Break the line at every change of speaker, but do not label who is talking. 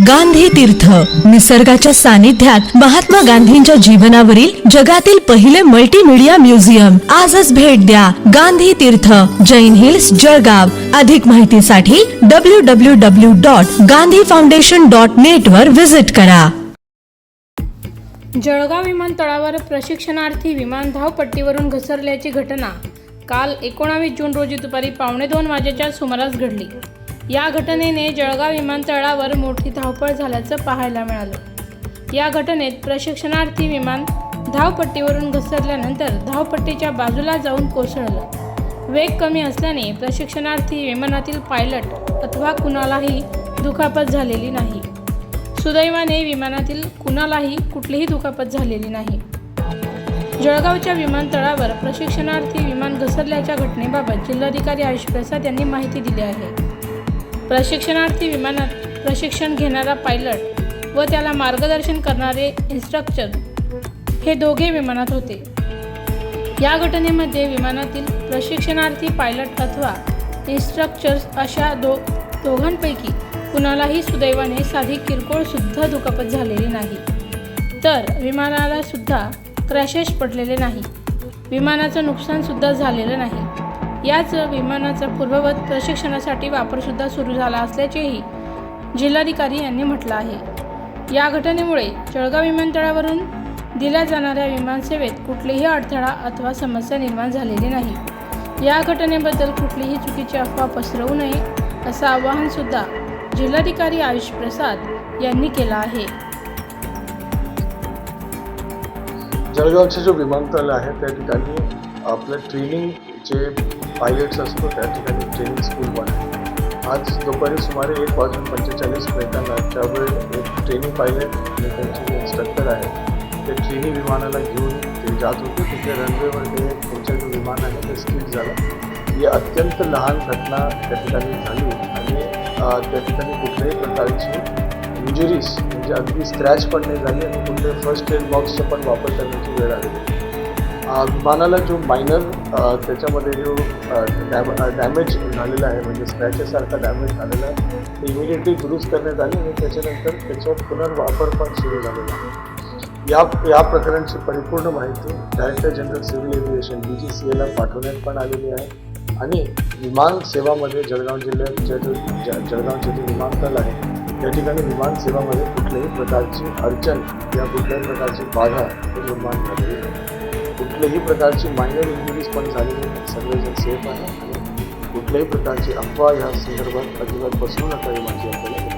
गांधी तीर्थ. निसर्गाच्या सानिध्यात महात्मा गांधींच्या जीवनावरील जगातील पहिले मल्टीमीडिया म्युझियम आजच भेट द्या गांधी तीर्थ. जैन हिल्स जळगाव. अधिक माहितीसाठी W W W dot Gandhi foundation dot net वर व्हिजिट करा.
जळगाव विमानतळावर प्रशिक्षणार्थी विमान धावपट्टीवरून घसरल्याची घटना. काल एकोणावीस जून रोजी दुपारी पावणे दोन वाजेच्या सुमारास घडली. या घटनेने जळगाव विमानतळावर मोठी धावपळ झाल्याचं पाहायला मिळालं. या घटनेत प्रशिक्षणार्थी विमान धावपट्टीवरून घसरल्यानंतर धावपट्टीच्या बाजूला जाऊन कोसळलं. वेग कमी असल्याने प्रशिक्षणार्थी विमानातील पायलट अथवा कुणालाही दुखापत झालेली नाही. सुदैवाने विमानातील कुणालाही कुठलीही दुखापत झालेली नाही. जळगावच्या विमानतळावर प्रशिक्षणार्थी विमान घसरल्याच्या घटनेबाबत जिल्हाधिकारी आयुष प्रसाद यांनी माहिती दिली आहे. प्रशिक्षणार्थी विमानात प्रशिक्षण घेणारा पायलट व त्याला मार्गदर्शन करणारे इन्स्ट्रक्टर हे दोघे विमानात होते. या घटनेमध्ये विमानातील प्रशिक्षणार्थी पायलट अथवा इन्स्ट्रक्चर्स अशा दो दोघांपैकी कुणालाही सुदैवाने साधी किरकोळसुद्धा दुखापत झालेली नाही. तर विमानालासुद्धा क्रॅशेस पडलेले नाही. विमानाचं नुकसानसुद्धा झालेलं नाही. याच विमानाचा पूर्ववत प्रशिक्षणासाठी वापरसुद्धा सुरू झाला असल्याचेही जिल्हाधिकारी यांनी म्हटलं आहे. या घटनेमुळे जळगाव विमानतळावरून दिल्या जाणाऱ्या विमानसेवेत कुठलीही अडथळा अथवा समस्या निर्माण झालेली नाही. या घटनेबद्दल कुठलीही चुकीची अफवा पसरवू नये असं आवाहनसुद्धा जिल्हाधिकारी आयुष प्रसाद यांनी केलं आहे.
जळगावचे जो विमानतळ आहे त्या ठिकाणी आपलं ट्रेनिंग जे पायलट्स असतो त्या ठिकाणी ट्रेनिंग स्कूल पण आज दुपारी सुमारे एक वाजून पंचेचाळीस मिनिटांना त्यावेळी एक ट्रेनिंग पायलट आणि त्यांचे जे इन्स्ट्रक्टर आहे ते ट्रेनिंग विमानाला घेऊन ते जात होते. तिथे रनवेवर ते त्यांच्या जे विमान आहे ते स्किट झालं. ही अत्यंत लहान घटना त्या ठिकाणी झाली आणि त्या ठिकाणी कुठल्याही प्रकारची इंजुरीज म्हणजे अगदी स्क्रॅच पण नाही झाली आणि कुठले फर्स्ट एड बॉक्सचा पण वापर करण्याची वेळ आलेली विमानाला जो मायनर त्याच्यामध्ये जो डॅम डॅमेज झालेला आहे म्हणजे स्क्रॅचेससारखा डॅमेज झालेला आहे ते इमिडिएटली दुरुस्त करण्यात आले आणि त्याच्यानंतर त्याचा पुनर्वापर पण सुरू झालेला आहे. या या प्रकरणाची परिपूर्ण माहिती director general civil aviation D G C एला पाठवण्यात पण आलेली आहे. आणि विमान सेवामध्ये जळगाव जिल्ह्यात जे जळगावचे जे विमानतळ आहे त्या ठिकाणी विमान सेवामध्ये कुठल्याही प्रकारची अडचण या कुठल्याही प्रकारची बाधा निर्माण झालेली आहे कुठल्याही प्रकारची मायनर इंजुरीज पण झालेली नाही. सगळेजण सेफ आहे आणि कुठल्याही प्रकारची अफवा या संदर्भात अजिबात बसवू नका ही माझी आपल्याला